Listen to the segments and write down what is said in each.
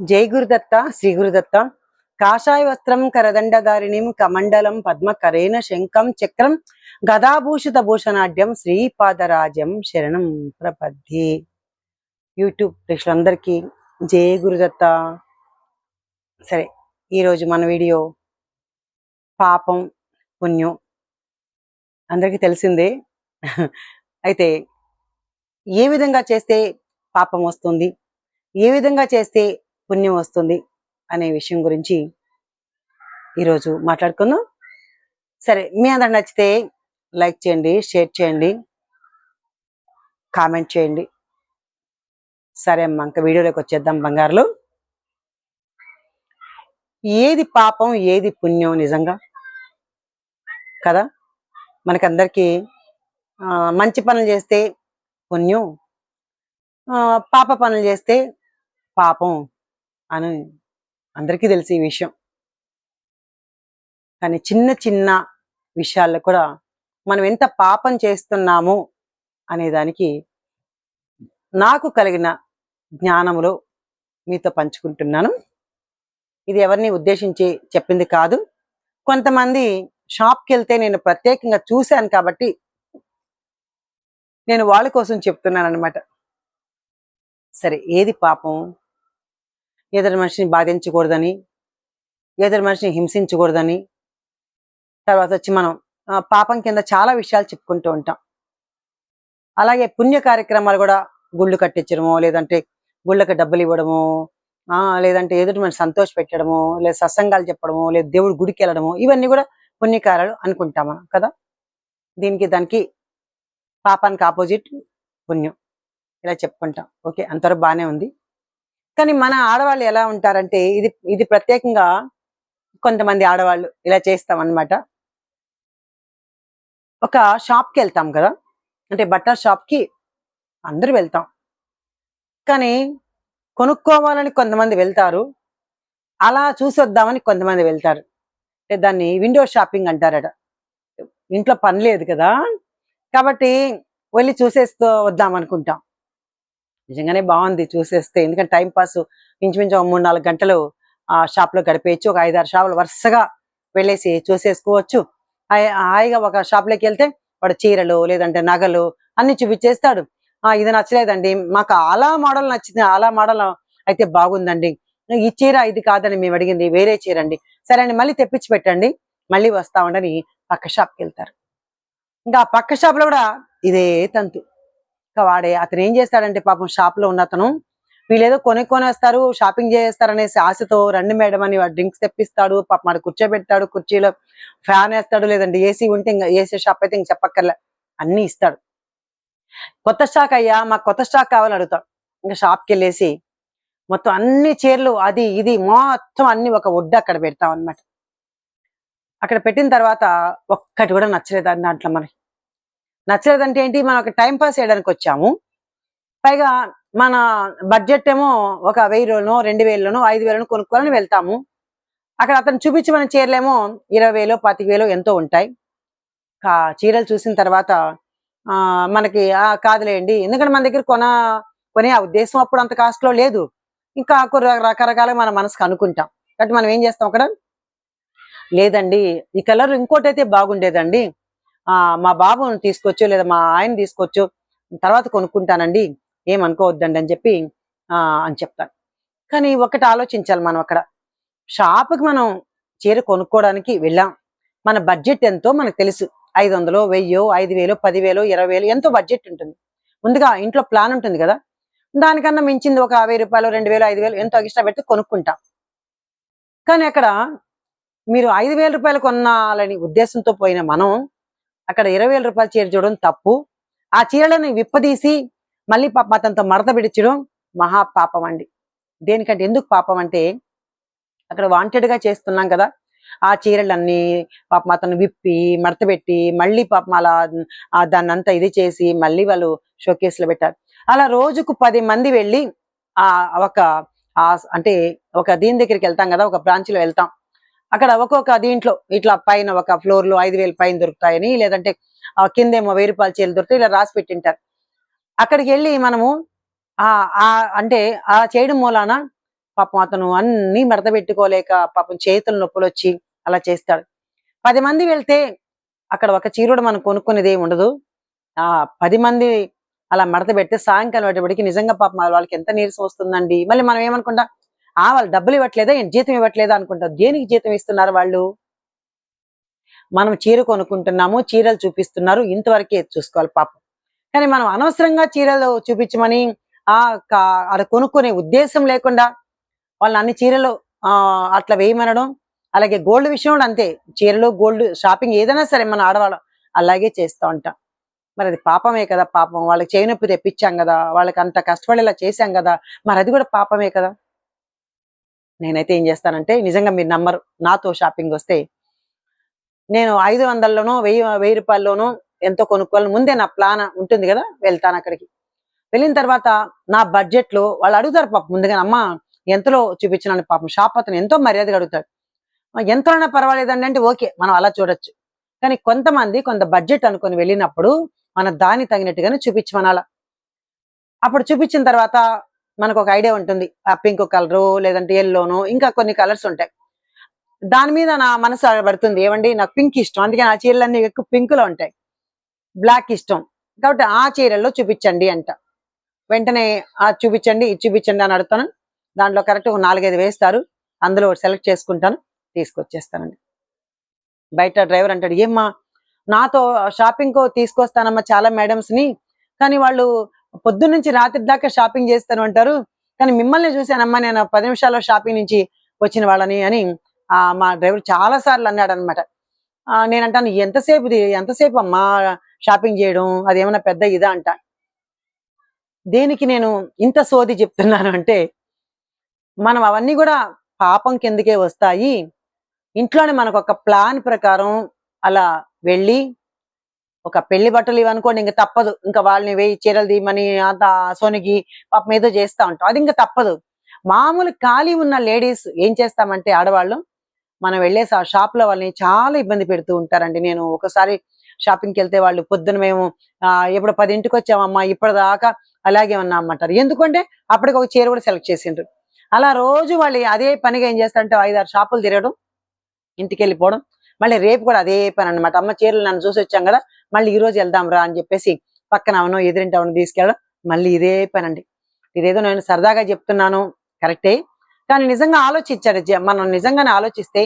జై గురుదత్త శ్రీ గురుదత్త. కాషాయ వస్త్రం కరదండధారిణిం కమండలం పద్మ కరేణ శంఖం చక్రం గదాభూషిత భూషణాఢ్యం శ్రీపాదరాజ్యం శరణం ప్రపద్ది యూట్యూబ్ ప్రేక్షకులందరికీ జై గురుదత్త. సరే ఈరోజు మన వీడియో పాపం పుణ్యం. అందరికీ తెలిసిందే. అయితే ఏ విధంగా చేస్తే పాపం వస్తుంది? ఏ విధంగా చేస్తే పుణ్యం వస్తుంది అనే విషయం గురించి ఈరోజు మాట్లాడుకుందాం. సరే మీ అందరు నచ్చితే లైక్ చేయండి షేర్ చేయండి కామెంట్ చేయండి. సరే అమ్మా ఇంకా వీడియోలోకి వచ్చేద్దాం బంగారులు. ఏది పాపం ఏది పుణ్యం నిజంగా? కదా? మనకందరికీ మంచి పనులు చేస్తే పుణ్యం పాప పనులు చేస్తే పాపం. అని అందరికీ తెలిసి ఈ విషయం. కానీ చిన్న చిన్న విషయాల్లో కూడా మనం ఎంత పాపం చేస్తున్నాము అనేదానికి నాకు కలిగిన జ్ఞానములో మీతో పంచుకుంటున్నాను. ఇది ఎవరిని ఉద్దేశించి చెప్పింది కాదు. కొంతమంది షాప్కి వెళ్తే నేను ప్రత్యేకంగా చూశాను కాబట్టి నేను వాళ్ళ కోసం చెప్తున్నాను అనమాట సరే ఏది పాపం? ఇతర మనిషిని బాధించకూడదని ఇతర మనిషిని హింసించకూడదని. తర్వాత వచ్చి మనం పాపం కింద చాలా విషయాలు చెప్పుకుంటూ ఉంటాం. అలాగే పుణ్య కార్యక్రమాలు కూడా గుళ్ళు కట్టించడము లేదంటే గుళ్ళకి డబ్బులు ఇవ్వడము ఆ లేదంటే ఎదుటి మనం సంతోష పెట్టడము లేదా సత్సంగాలు చెప్పడము లేదా దేవుడు గుడికి వెళ్ళడము ఇవన్నీ కూడా పుణ్యకార్యాలు అనుకుంటాం మనం కదా? దీనికి దానికి పాపానికి ఆపోజిట్ పుణ్యం. ఇలా చెప్పుకుంటాం. ఓకే అంతవరకు బాగానే ఉంది. కానీ మన ఆడవాళ్ళు ఎలా ఉంటారంటే ఇది ఇది ప్రత్యేకంగా కొంతమంది ఆడవాళ్ళు ఇలా చేస్తాం అన్నమాట ఒక షాప్కి వెళ్తాం కదా అంటే బట్టల షాప్కి అందరూ వెళ్తాం. కానీ కొనుక్కోవాలని కొంతమంది వెళ్తారు అలా చూసి వద్దామని కొంతమంది వెళ్తారు. అంటే దాన్ని విండో షాపింగ్ అంటారట. ఇంట్లో పని లేదు కదా కాబట్టి వెళ్ళి చూసేస్తూ వద్దాం అనుకుంటాం నిజంగానే బాగుంది చూసేస్తే. ఎందుకంటే టైం పాస్ ఇంచుమించు ఒక మూడు నాలుగు గంటలు ఆ షాప్లో గడిపేయచ్చు. ఒక ఐదారు షాపులు వరుసగా వెళ్ళేసి చూసేసుకోవచ్చు. హాయిగా ఒక షాప్లోకి వెళ్తే వాడు చీరలు లేదంటే నగలు అన్ని చూపించేస్తాడు. ఆ ఇది నచ్చలేదండి. మాకు అలా మోడల్ నచ్చింది. అలా మోడల్ అయితే బాగుందండి. ఈ చీర ఇది కాదని మేము అడిగింది వేరే చీర అండి. సరే అండి మళ్ళీ తెప్పించి పెట్టండి. మళ్ళీ వస్తామండని పక్క షాప్కి వెళ్తారు. ఇంకా ఆ పక్క షాప్లో కూడా ఇదే తంతు. ఇంకా వాడే అతను ఏం చేస్తాడంటే పాపం షాప్లో ఉన్న అతను వీళ్ళేదో కొనుక్కొని వస్తారు షాపింగ్ చేస్తారు అనేసి ఆశతో రండి మేడం అని వాడు డ్రింక్స్ తెప్పిస్తాడు పాపం వాడు కూర్చోబెడతాడు కుర్చీలో ఫ్యాన్ వేస్తాడు లేదంటే ఏసీ ఉంటే ఇంకా ఏసీ షాప్ అయితే ఇంక చెప్పక్కర్లే అన్ని ఇస్తాడు. కొత్త స్టాక్ అయ్యా మాకు కొత్త స్టాక్ కావాలని అడుగుతాం ఇంకా షాప్కి వెళ్ళేసి మొత్తం అన్ని చీరలు అది ఇది మొత్తం అన్ని ఒక ఒడ్డు అక్కడ పెడతాం అన్నమాట. అక్కడ పెట్టిన తర్వాత ఒక్కటి కూడా నచ్చలేదు దాంట్లో మనకి. నచ్చలేదంటే ఏంటి మనం ఒక టైం పాస్ చేయడానికి వచ్చాము. పైగా మన బడ్జెట్ ఏమో ఒక వెయ్యి రోజులను రెండు వేలలోనో ఐదు వేలను కొనుక్కోవాలని వెళ్తాము. అక్కడ అతను చూపించమని చీరలేమో ఇరవై వేలు పాతిక వేలు ఎంతో ఉంటాయి. కా చీరలు చూసిన తర్వాత ఆ మనకి కాదులేండి ఎందుకంటే మన దగ్గర కొన కొనే ఆ ఉద్దేశం అప్పుడు అంత కాస్ట్లో లేదు. ఇంకా కొన్ని రకరకాలుగా మన మనసుకు అనుకుంటాం. కాబట్టి మనం ఏం చేస్తాం అక్కడ? లేదండి ఈ కలర్ ఇంకోటి అయితే బాగుండేదండి. మా బాబుని తీసుకొచ్చు లేదా మా ఆయన తీసుకొచ్చు తర్వాత కొనుక్కుంటానండి ఏమనుకోవద్దండి అని చెప్పి ఆ అని చెప్తాను కానీ ఒకటి ఆలోచించాలి మనం అక్కడ. షాప్కి మనం చీర కొనుక్కోవడానికి వెళ్ళాం. మన బడ్జెట్ ఎంతో మనకు తెలుసు. ఐదు వందలు వెయ్యో ఐదు వేలు పదివేలు ఇరవై వేలు ఎంతో బడ్జెట్ ఉంటుంది. ముందుగా ఇంట్లో ప్లాన్ ఉంటుంది కదా. దానికన్నా మించింది ఒక వెయ్యి రూపాయలు రెండు వేలు ఐదు వేలు ఎంతో ఎక్స్ట్రా పెట్టి కొనుక్కుంటాం. కానీ అక్కడ మీరు ఐదు వేల రూపాయలు కొనాలని ఉద్దేశంతో పోయిన మనం అక్కడ ఇరవై వేల రూపాయల చీర చూడడం తప్పు. ఆ చీరలను విప్పదీసి మళ్ళీ పాప అతనితో మడత పిడిచడం మహా పాపం అండి. దేనికంటే ఎందుకు పాపం అంటే అక్కడ వాంటెడ్గా చేస్తున్నాం కదా ఆ చీరలన్నీ పాపం అతను విప్పి మడత పెట్టి మళ్ళీ పాపం అలా దాన్ని అంతా ఇది చేసి మళ్ళీ వాళ్ళు షోకేస్లో పెట్టారు. అలా రోజుకు పది మంది వెళ్ళి ఆ ఒక అంటే ఒక దీని దగ్గరికి వెళ్తాం కదా ఒక బ్రాంచ్లో వెళ్తాం. అక్కడ ఒక్కొక్క దీంట్లో ఇట్లా పైన ఒక ఫ్లోర్లో ఐదు వేలు పైన దొరుకుతాయని లేదంటే కిందేమో వెయ్యి రూపాయల చీరలు దొరుకుతాయి ఇలా రాసి పెట్టింటారు. అక్కడికి వెళ్ళి మనము ఆ అంటే ఆ చేయడం మూలాన పాపం అతను అన్ని మడత పెట్టుకోలేక పాపం చేతులు నొప్పులు వచ్చి అలా చేస్తాడు. పది మంది వెళ్తే అక్కడ ఒక చీరుడు మనం కొనుక్కునేది ఏమి ఉండదు. ఆ పది మంది అలా మడత పెడితే సాయంకాలం వాటిపడికి నిజంగా పాపం వాళ్ళకి ఎంత నీరసం వస్తుందండి. మళ్ళీ మనం ఏమనుకుంటాం? ఆ వాళ్ళు డబ్బులు ఇవ్వట్లేదా? ఏం జీతం ఇవ్వట్లేదా అనుకుంటారు. దేనికి జీతం ఇస్తున్నారు వాళ్ళు? మనం చీర కొనుక్కుంటున్నాము చీరలు చూపిస్తున్నారు ఇంతవరకే చూసుకోవాలి పాపం. కానీ మనం అనవసరంగా చీరలు చూపించమని ఆ అది కొనుక్కునే ఉద్దేశం లేకుండా వాళ్ళని అన్ని చీరలు ఆ అట్లా వేయమనడం అలాగే గోల్డ్ విషయం కూడా అంతే. చీరలు గోల్డ్ షాపింగ్ ఏదైనా సరే మన ఆడవాళ్ళం అలాగే చేస్తూ ఉంటాం. మరి అది పాపమే కదా పాపం. వాళ్ళకి చేయనొప్పి తెప్పించాం కదా వాళ్ళకి అంత కష్టపడేలా చేశాం కదా మరి అది కూడా పాపమే కదా. నేనైతే ఏం చేస్తానంటే నిజంగా మీరు నంబర్ నాతో షాపింగ్ వస్తే నేను ఐదు వందల్లోనో వెయ్యి వెయ్యి రూపాయల్లోనో ఎంతో కొనుక్కోవాలి. ముందే నా ప్లాన్ ఉంటుంది కదా వెళ్తాను అక్కడికి. వెళ్ళిన తర్వాత నా బడ్జెట్లో వాళ్ళు అడుగుతారు పాపం. ముందుగా అమ్మ ఎంతలో చూపించినాను పాపం. షాప్ అతను ఎంతో మర్యాదగా అడుగుతాడు. ఎంతలోనే పర్వాలేదండి అంటే ఓకే మనం అలా చూడొచ్చు. కానీ కొంతమంది కొంత బడ్జెట్ అనుకొని వెళ్ళినప్పుడు మన దాని తగినట్టుగానే చూపించమనాల. అప్పుడు చూపించిన తర్వాత మనకు ఒక ఐడియా ఉంటుంది. ఆ పింక్ కలరు లేదంటే ఎల్లోను ఇంకా కొన్ని కలర్స్ ఉంటాయి. దాని మీద నా మనసు పడుతుంది. ఏమండి? నాకు పింక్ ఇష్టం. అందుకే నా చీరలన్నీ ఎక్కువ పింక్లో ఉంటాయి. బ్లాక్ ఇష్టం. కాబట్టి ఆ చీరల్లో చూపించండి అంట. వెంటనే ఆ చూపించండి ఇది చూపించండి అని అడుగుతాను. దాంట్లో కరెక్ట్ ఒక నాలుగైదు వేస్తారు. అందులో సెలెక్ట్ చేసుకుంటాను. తీసుకొచ్చేస్తానండి. బయట డ్రైవర్ అంటాడు ఏమ్మా నాతో షాపింగ్ తీసుకొస్తానమ్మా చాలా మేడమ్స్ని. కానీ వాళ్ళు పొద్దు నుంచి రాత్రి దాకా షాపింగ్ చేస్తాను అంటారు. కానీ మిమ్మల్ని చూశానమ్మా నేను పది నిమిషాల్లో షాపింగ్ నుంచి వచ్చిన వాళ్ళని అని ఆ మా డ్రైవర్ చాలా సార్లు అన్నాడు అనమాట నేను అంటాను ఎంతసేపు ఎంతసేపు అమ్మా షాపింగ్ చేయడం? అది ఏమైనా పెద్ద ఇదా? అంట. దేనికి నేను ఇంత సోది చెప్తున్నాను అంటే మనం అవన్నీ కూడా పాపం కిందకే వస్తాయి. ఇంట్లోనే మనకు ఒక ప్లాన్ ప్రకారం అలా వెళ్ళి ఒక పెళ్ళి బట్టలు ఇవనుకోండి ఇంకా తప్పదు. ఇంకా వాళ్ళని వేయి చీరలు దీమని అంత సోనికి పాపం ఏదో చేస్తా ఉంటాం. అది ఇంకా తప్పదు. మామూలు ఖాళీ ఉన్న లేడీస్ ఏం చేస్తామంటే ఆడవాళ్ళు మనం వెళ్ళేసి ఆ షాప్లో వాళ్ళని చాలా ఇబ్బంది పెడుతూ ఉంటారండి. నేను ఒకసారి షాపింగ్కి వెళ్తే వాళ్ళు పొద్దున మేము ఎప్పుడు పదింటికి వచ్చామమ్మా ఇప్పటిదాకా అలాగే ఉన్నామంటారు ఎందుకంటే అప్పటికి ఒక చీర కూడా సెలెక్ట్ చేసిండ్రు. అలా రోజు వాళ్ళు అదే పనిగా ఏం చేస్తారంటే ఐదారు షాపులు తిరగడం ఇంటికి వెళ్ళిపోవడం మళ్ళీ రేపు కూడా అదే పని అనమాట అమ్మ చీరలు నన్ను చూసి వచ్చాం కదా మళ్ళీ ఈ రోజు వెళ్దాం రా అని చెప్పేసి పక్కన అవనో ఎదురింటి అవును తీసుకెళ్ళడం మళ్ళీ ఇదే పని అండి ఇదేదో నేను సరదాగా చెప్తున్నాను కరెక్టే? కానీ నిజంగా ఆలోచించాడు జ- మనం నిజంగానే ఆలోచిస్తే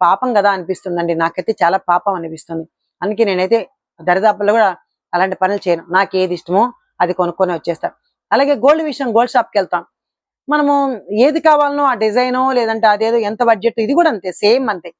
పాపం కదా అనిపిస్తుందండి. నాకైతే చాలా పాపం అనిపిస్తుంది. అందుకే నేనైతే దరిదాపుల్లో కూడా అలాంటి పనులు చేయను. నాకు ఏది ఇష్టమో అది కొనుక్కొని వచ్చేస్తాను అలాగే గోల్డ్ విషయం గోల్డ్ షాప్కి వెళ్తాం. మనము ఏది కావాలనో ఆ డిజైనో లేదంటే అదేదో ఎంత బడ్జెట్ ఇది కూడా అంతే సేమ్ అంతే.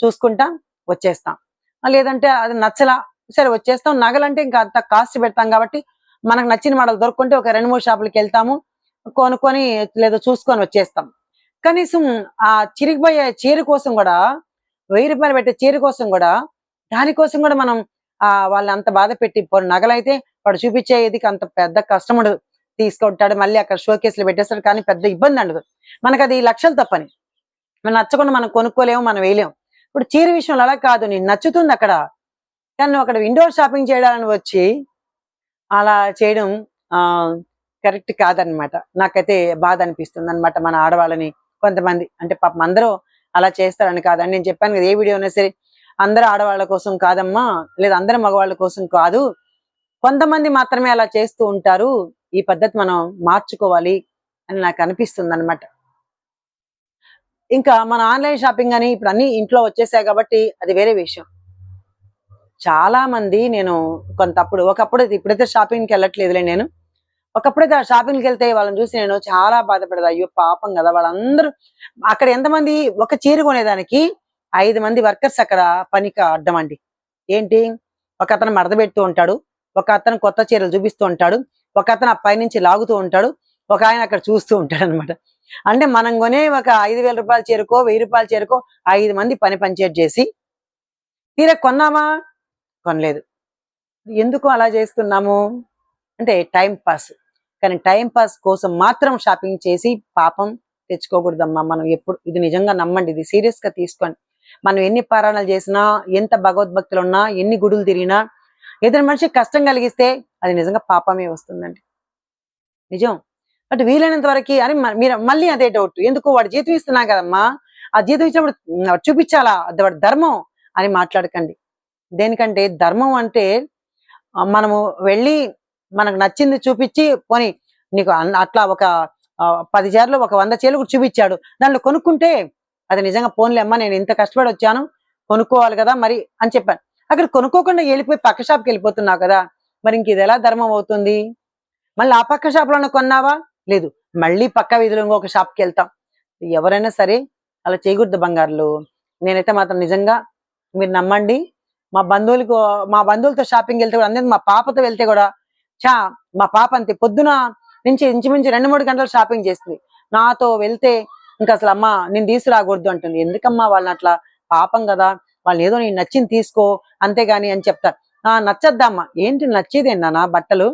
చూసుకుంటాం వచ్చేస్తాం. లేదంటే అది నచ్చలా సరే వచ్చేస్తాం. నగలంటే ఇంకా అంత కాస్ట్ పెడతాం కాబట్టి మనకు నచ్చిన మోడల్ దొరుకుంటే ఒక రెండు మూడు షాపులకి వెళ్తాము కొనుక్కొని లేదా చూసుకొని వచ్చేస్తాం. కనీసం ఆ చిరిగిపోయే చీర కోసం కూడా వెయ్యి రూపాయలు పెట్టే చీర కోసం కూడా దానికోసం కూడా మనం ఆ వాళ్ళని అంత బాధ పెట్టి నగలైతే వాడు చూపించేది అంత పెద్ద కష్టం ఉండదు తీసుకుంటాడు మళ్ళీ అక్కడ షో కేసులు పెట్టేస్తాడు. కానీ పెద్ద ఇబ్బంది ఉండదు మనకు అది లక్షలు తప్పని. మనం నచ్చకుండా మనం కొనుక్కోలేము మనం వేయలేము. ఇప్పుడు చీర విషయంలో అలా కాదు నేను నచ్చుతుంది అక్కడ. కానీ నువ్వు అక్కడ విండో షాపింగ్ చేయడానికి వచ్చి అలా చేయడం ఆ కరెక్ట్ కాదనమాట నాకైతే బాధ అనిపిస్తుంది అనమాట మన ఆడవాళ్ళని. కొంతమంది అంటే పాపం అందరూ అలా చేస్తారని కాదని నేను చెప్పాను కదా ఏ వీడియో అయినా సరే అందరు ఆడవాళ్ళ కోసం కాదమ్మా లేదా అందరు మగవాళ్ళ కోసం కాదు. కొంతమంది మాత్రమే అలా చేస్తూ ఉంటారు. ఈ పద్ధతి మనం మార్చుకోవాలి అని నాకు అనిపిస్తుంది అనమాట ఇంకా మన ఆన్లైన్ షాపింగ్ అని ఇప్పుడు అన్ని ఇంట్లో వచ్చేసాయి కాబట్టి అది వేరే విషయం. చాలా మంది నేను కొంతప్పుడు ఒకప్పుడు ఇప్పుడైతే షాపింగ్కి వెళ్ళట్లేదులే నేను. ఒకప్పుడైతే ఆ షాపింగ్కి వెళ్తే వాళ్ళని చూసి నేను చాలా బాధపడేది. అయ్యో పాపం కదా వాళ్ళందరూ. అక్కడ ఎంతమంది ఒక చీర కొనేదానికి ఐదు మంది వర్కర్స్ అక్కడ పనికి అడ్డం అండి. ఏంటి? ఒక అతను మడత పెడుతూ ఉంటాడు ఒక అతను కొత్త చీరలు చూపిస్తూ ఉంటాడు ఒక అతను ఆ పైనుంచి లాగుతూ ఉంటాడు. ఒక ఆయన అక్కడ చూస్తూ ఉంటాడు అనమాట అంటే మనం కొనే ఒక ఐదు వేల రూపాయలు చేరుకో వెయ్యి రూపాయలు చేరుకో ఐదు మంది పని పంచేట్ చేసి తీరా కొన్నామా? కొనలేదు. ఎందుకు అలా చేస్తున్నాము? అంటే టైం పాస్. కానీ టైం పాస్ కోసం మాత్రం షాపింగ్ చేసి పాపం తెచ్చుకోకూడదమ్మా. మనం ఎప్పుడు ఇది నిజంగా నమ్మండి ఇది సీరియస్గా తీసుకోండి. మనం ఎన్ని పారాయణాలు చేసినా ఎంత భగవద్భక్తులు ఉన్నా ఎన్ని గుడులు తిరిగినా ఏదైనా మనిషికి కష్టం కలిగిస్తే అది నిజంగా పాపమే వస్తుందండి. నిజం? బట్ వీలైనంత వరకు అని మీరు మళ్ళీ అదే డౌట్ ఎందుకు? వాడు జీతం ఇస్తున్నా కదమ్మా. ఆ జీతం ఇచ్చినప్పుడు చూపించాలా? అది వాడి ధర్మం అని మాట్లాడకండి. దేనికంటే ధర్మం అంటే మనము వెళ్ళి మనకు నచ్చింది చూపించి పోని నీకు అట్లా ఒక పది చేర్లు ఒక వంద చేర్లు కూడా చూపించాడు. దాంట్లో కొనుక్కుంటే అది నిజంగా పోన్లే అమ్మా నేను ఇంత కష్టపడి వచ్చాను కొనుక్కోవాలి కదా మరి అని చెప్పాను. అక్కడ కొనుక్కోకుండా వెళ్ళిపోయి పక్క షాప్కి వెళ్ళిపోతున్నావు కదా. మరి ఇంక ఇది ఎలా ధర్మం అవుతుంది? మళ్ళీ ఆ పక్క షాప్లోనే కొన్నావా? లేదు మళ్ళీ పక్క వీధిలో ఇంకొక షాప్కి వెళ్తాం. ఎవరైనా సరే అలా చేయకూడదు బంగారులు. నేనైతే మాత్రం నిజంగా మీరు నమ్మండి. మా బంధువులకు మా బంధువులతో షాపింగ్ వెళ్తే కూడా అందరూ మా పాపతో వెళ్తే కూడా చా మా పాప అంతే. పొద్దున నుంచి ఇంచుమించు రెండు మూడు గంటలు షాపింగ్ చేస్తుంది. నాతో వెళ్తే ఇంకా అసలు అమ్మ నేను తీసుకురాకూడదు అంటుంది. ఎందుకమ్మా వాళ్ళని అట్లా? పాపం కదా. వాళ్ళు ఏదో నేను నచ్చింది తీసుకో అంతేగాని అని చెప్తారు. ఆ నచ్చద్దమ్మా. ఏంటి నచ్చేది నా బట్టలు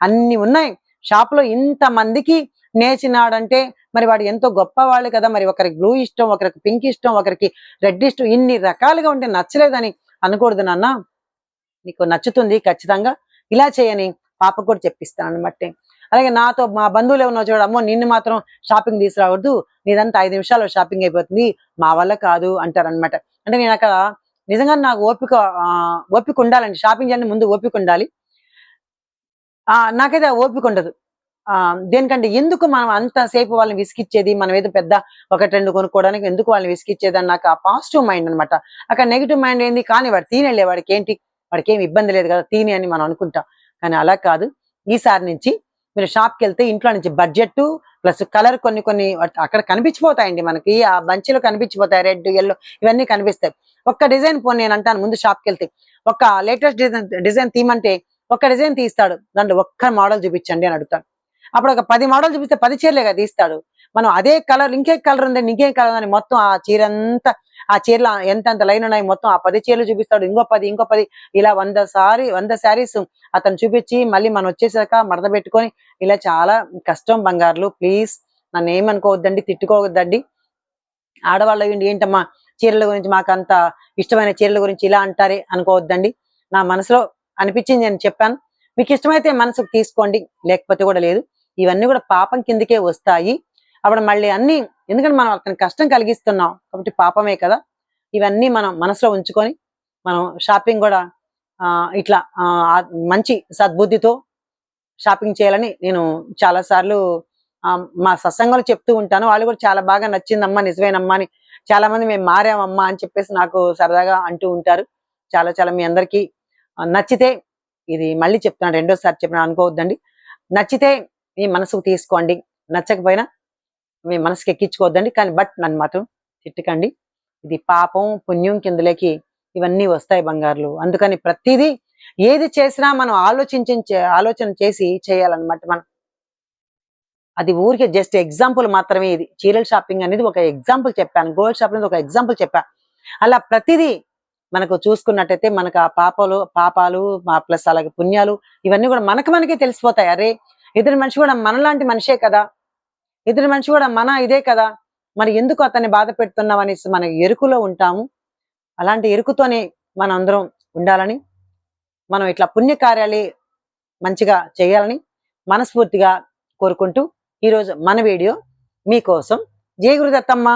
అన్ని ఉన్నాయి. షాప్లో ఇంత మందికి నేర్చినాడంటే మరి వాడు ఎంతో గొప్పవాళ్ళు కదా. మరి ఒకరికి బ్లూ ఇష్టం ఒకరికి పింక్ ఇష్టం ఒకరికి రెడ్ ఇష్టం ఇన్ని రకాలుగా ఉంటే నచ్చలేదని అనకూడదు నాన్న. నీకు నచ్చుతుంది ఖచ్చితంగా. ఇలా చేయని పాపకు కూడా చెప్పిస్తాను అనమాట అలాగే నాతో మా బంధువులు ఏమన్నా చూడ అమ్మో నిన్ను మాత్రం షాపింగ్ తీసుకురావద్దు నీదంతా ఐదు నిమిషాల్లో షాపింగ్ అయిపోతుంది. మా వల్ల కాదు అంటారనమాట అంటే నేను అక్కడ నిజంగా నాకు ఓపిక ఆ, ఓపిక ఉండాలండి. షాపింగ్ చేయాలని ముందు ఓపిక ఉండాలి. నాకైతే ఆ ఓపిక ఉండదు. ఆ దేనికంటే ఎందుకు మనం అంతసేపు వాళ్ళని విసిగిచ్చేది? మనం ఏదో పెద్ద ఒకటి రెండు కొనుక్కోవడానికి ఎందుకు వాళ్ళని విసిగిచ్చేది? అని నాకు ఆ పాజిటివ్ మైండ్ అన్నమాట. అక్కడ నెగిటివ్ మైండ్ ఏంది? కానీ వాడు తీనెళ్ళే వాడికి ఏంటి? వాడికి ఏమి ఇబ్బంది లేదు కదా తీని అని మనం అనుకుంటాం. కానీ అలా కాదు. ఈసారి నుంచి మీరు షాప్కి వెళ్తే ఇంట్లో నుంచి బడ్జెట్ ప్లస్ కలర్ కొన్ని కొన్ని అక్కడ కనిపించిపోతాయండి మనకి. ఆ బంచిలో కనిపించిపోతాయి. రెడ్ ఎల్లో ఇవన్నీ కనిపిస్తాయి. ఒక్క డిజైన్ పోనీ నేను అంటాను ముందు షాప్కి వెళ్తే. ఒక లేటెస్ట్ డిజైన్ డిజైన్ తీమంటే ఒక్క డిజైన్ తీస్తాడు. దాంట్లో ఒక్క మోడల్ చూపించండి అని అడుగుతాను అప్పుడు ఒక పది మోడల్ చూపిస్తే పది చీరలేగా తీస్తాడు. మనం అదే కలర్ ఇంకే కలర్ ఉంది ఇంకేం కలర్ అని మొత్తం ఆ చీర అంతా ఆ చీరలు ఎంత లైన్ ఉన్నాయి మొత్తం ఆ పది చీరలు చూపిస్తాడు. ఇంకో పది ఇంకో పది. ఇలా వంద సారీ వంద శారీస్ అతను చూపించి మళ్ళీ మనం వచ్చేసాక మడత పెట్టుకొని ఇలా చాలా కష్టం బంగారులు. ప్లీజ్ నన్ను ఏమనుకోవద్దండి తిట్టుకోవద్దండి. ఆడవాళ్ళ ఏంటి ఏంటమ్మా చీరల గురించి మాకు అంత ఇష్టమైన చీరల గురించి ఇలా అంటారే అనుకోవద్దండి. నా మనసులో అనిపించింది అని చెప్పాను. మీకు ఇష్టమైతే మనసుకు తీసుకోండి లేకపోతే కూడా లేదు. ఇవన్నీ కూడా పాపం కిందకే వస్తాయి. అప్పుడు మళ్ళీ అన్ని ఎందుకంటే మనం అతని కష్టం కలిగిస్తున్నాం కాబట్టి పాపమే కదా. ఇవన్నీ మనం మనసులో ఉంచుకొని మనం షాపింగ్ కూడా ఆ, ఇట్లా ఆ, మంచి సద్బుద్ధితో షాపింగ్ చేయాలని నేను చాలా సార్లు మా సత్సంగంలో చెప్తూ ఉంటాను. వాళ్ళు కూడా చాలా బాగా నచ్చిందమ్మా నిజమేనమ్మా అని. చాలా మంది మేము మారామమ్మా అని చెప్పేసి నాకు సరదాగా అంటూ ఉంటారు. చాలా చాలా మీ అందరికీ నచ్చితే ఇది మళ్ళీ చెప్తున్నాను రెండోసారి చెప్పిన అనుకోవద్దండి. నచ్చితే మీ మనసుకు తీసుకోండి. నచ్చకపోయినా మీ మనసుకి ఎక్కించుకోవద్దండి. కానీ బట్ నన్ను మాత్రం తిట్టుకండి. ఇది పాపం పుణ్యం కిందలేకి ఇవన్నీ వస్తాయి బంగారులు. అందుకని ప్రతిదీ ఏది చేసినా మనం ఆలోచించి ఆలోచన చేసి చేయాలన్నమాట మనం. అది ఊరికే జస్ట్ ఎగ్జాంపుల్ మాత్రమే ఇది. చీరల షాపింగ్ అనేది ఒక ఎగ్జాంపుల్ చెప్పాను. గోల్డ్ షాపింగ్ అనేది ఒక ఎగ్జాంపుల్ చెప్పాను అలా ప్రతిదీ మనకు చూసుకున్నట్టయితే మనకు ఆ పాపలు పాపాలు ప్లస్ అలాగే పుణ్యాలు ఇవన్నీ కూడా మనకు మనకే తెలిసిపోతాయి. అరే ఎదురు మనిషి కూడా మనలాంటి మనిషే కదా? ఎదురు మనిషి కూడా మన ఇదే కదా? మరి ఎందుకు అతన్ని బాధ పెడుతున్నాం అనేసి మన ఎరుకులో ఉంటాము. అలాంటి ఎరుకుతోనే మన అందరం ఉండాలని మనం ఇట్లా పుణ్యకార్యాలే మంచిగా చేయాలని మనస్ఫూర్తిగా కోరుకుంటూ ఈరోజు మన వీడియో మీకోసం. జయ గురుదత్తమ్మ!